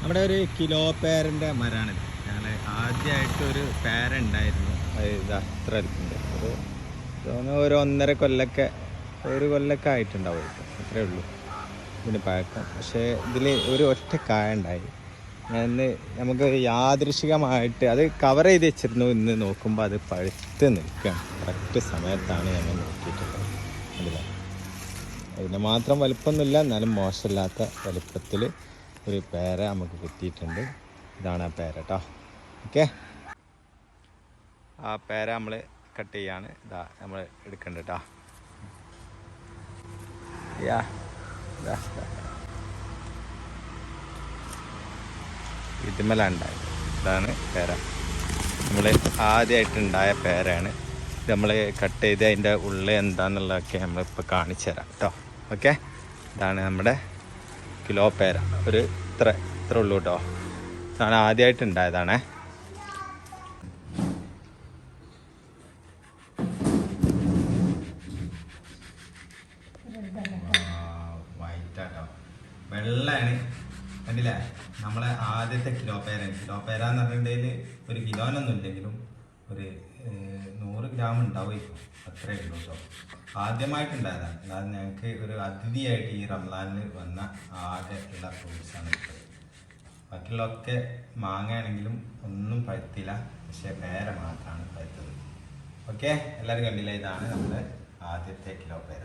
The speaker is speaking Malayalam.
നമ്മുടെ ഒരു കിലോ പേരന്റെ മരാണ് ഞങ്ങൾ ആദ്യമായിട്ട് ഒരു പേര ഉണ്ടായിരുന്നു. ഇത് ഒരു തോന്നുന്നു ഒരു ഒന്നര കൊല്ലൊക്കെ ഒരു കൊല്ലൊക്കെ ആയിട്ടുണ്ടാവും അത്രേ ഉള്ളൂ. ഇതിന് പഴക്കം. പക്ഷേ ഇതിൽ ഒരു ഒറ്റ കായ ഉണ്ടായി. ഇന്ന് നമുക്ക് യാദൃശികമായിട്ട് അത് കവർ ചെയ്ത് വെച്ചിരുന്നു. ഇന്ന് നോക്കുമ്പോൾ അത് പഴുത്ത് നിൽക്കുകയാണ്. കറക്റ്റ് സമയത്താണ് ഞങ്ങൾ നോക്കിയിട്ടുള്ളത്. അതിൽ അതിന് മാത്രം വലിപ്പമൊന്നുമില്ല എന്നാലും മോശമില്ലാത്ത വലിപ്പത്തിൽ ഒരു പേര നമുക്ക് കിട്ടിയിട്ടുണ്ട്. ഇതാണ് ആ പേര കേട്ടോ ഓക്കെ. ആ പേര നമ്മൾ കട്ട് ചെയ്യാണ്. ഇതാ നമ്മൾ എടുക്കണ്ട കേട്ടോ യാ ഉണ്ടായത് ഇതാണ് പേര. നമ്മൾ ആദ്യമായിട്ടുണ്ടായ പേരയാണ്. ഇത് നമ്മൾ കട്ട് ചെയ്ത് അതിന്റെ ഉള്ളിൽ എന്താണെന്നുള്ളതൊക്കെ നമ്മളിപ്പോൾ കാണിച്ചു തരാം കേട്ടോ ഓക്കെ? ഇതാണ് നമ്മുടെ കിലോ പേര. ഒരു ഇത്ര ഇത്ര ഉള്ളൂ കേട്ടോ. ഇതാണ് ആദ്യമായിട്ട് ഉണ്ടായതാണേ. വൈറ്റാട്ടോ കണ്ടില്ലേ? നമ്മളെ ആദ്യത്തെ കിലോ പേര കിലോ പേര എന്ന് പറഞ്ഞിട്ടുണ്ടെങ്കിൽ ഒരു കിലോനൊന്നും ഇല്ലെങ്കിലും ഒരു ഗ്രാം ഉണ്ടാവുമായിരിക്കും. അത്രേ ഉള്ളൂ കേട്ടോ ആദ്യമായിട്ടുണ്ടായതാണ്. അല്ലാതെ ഞങ്ങൾക്ക് ഒരു അതിഥിയായിട്ട് ഈ റംലാനിൽ വന്ന ആകെ ഉള്ള ഫ്രൂട്ട്സാണ് കിട്ടുന്നത് ബാക്കിയുള്ളതൊക്കെ മാങ്ങയാണെങ്കിലും ഒന്നും പഴുത്തില്ല. പക്ഷേ പേര മാത്രമാണ് പഴുത്തത്. ഓക്കെ എല്ലാവരും കണ്ടില്ല? ഇതാണ് നമ്മുടെ ആദ്യത്തെ കിലോ പേര